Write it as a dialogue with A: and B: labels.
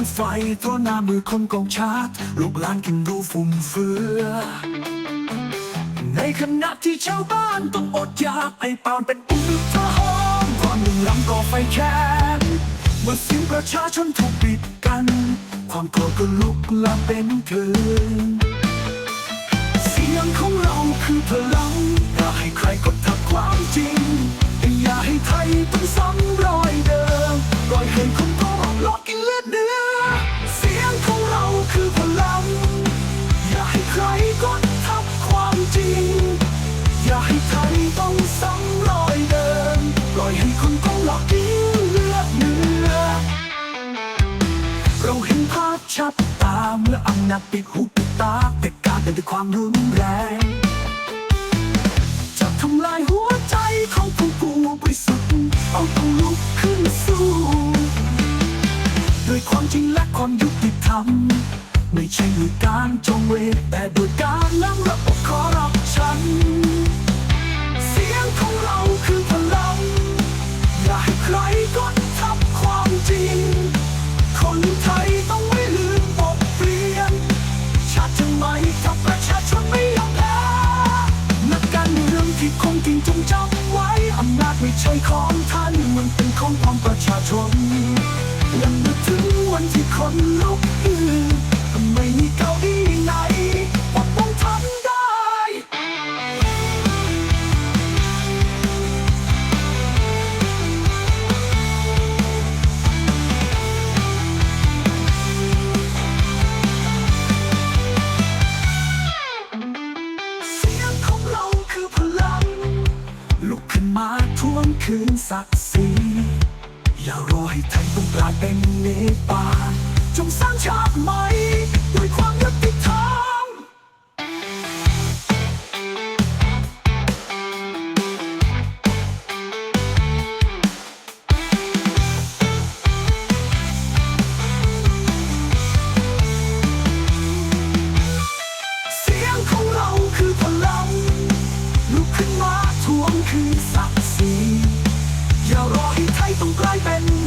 A: นไฟตรหน้ามือคนกองชาติลูกหลานกินดูฝุ่มเฟือ ในขณะที่ชาวบ้านต้องอดอยากไอ้ปานเป็นอุทาหรณ์ความหนึ่งลำก่อไฟแค้นเมื่อเสียงประชาชนถูกปิดกัน ความโกรธก็ลุกลามเป็นเพลิงเสียงของเราคือพลังอย่าให้ใครกดทับความจริง นักปิดหูปิดตาแต่การเป็นด้วยความรุนแรง จะทำลายหัวใจของผู้ผู้บริสุทธิ์เอาต้องลุกขึ้นสู้ ด้วยความจริงและความยุติธรรม ไม่ใช่ด้วยการจงเวทแต่ด้วยการล้ำระบบคอรับฉัน ที่คงกิงจงจำไว้ อำนาจไม่ใช่ของท่าน มันเป็นของของประชาชนยังนึกถึงวันที่คนลุก คืนศักดิ์ศรีอย่ารอให้ไทยต้องกลายเป็นเนปาลจงสร้างชาติใหม่ ต้องกลายเป็น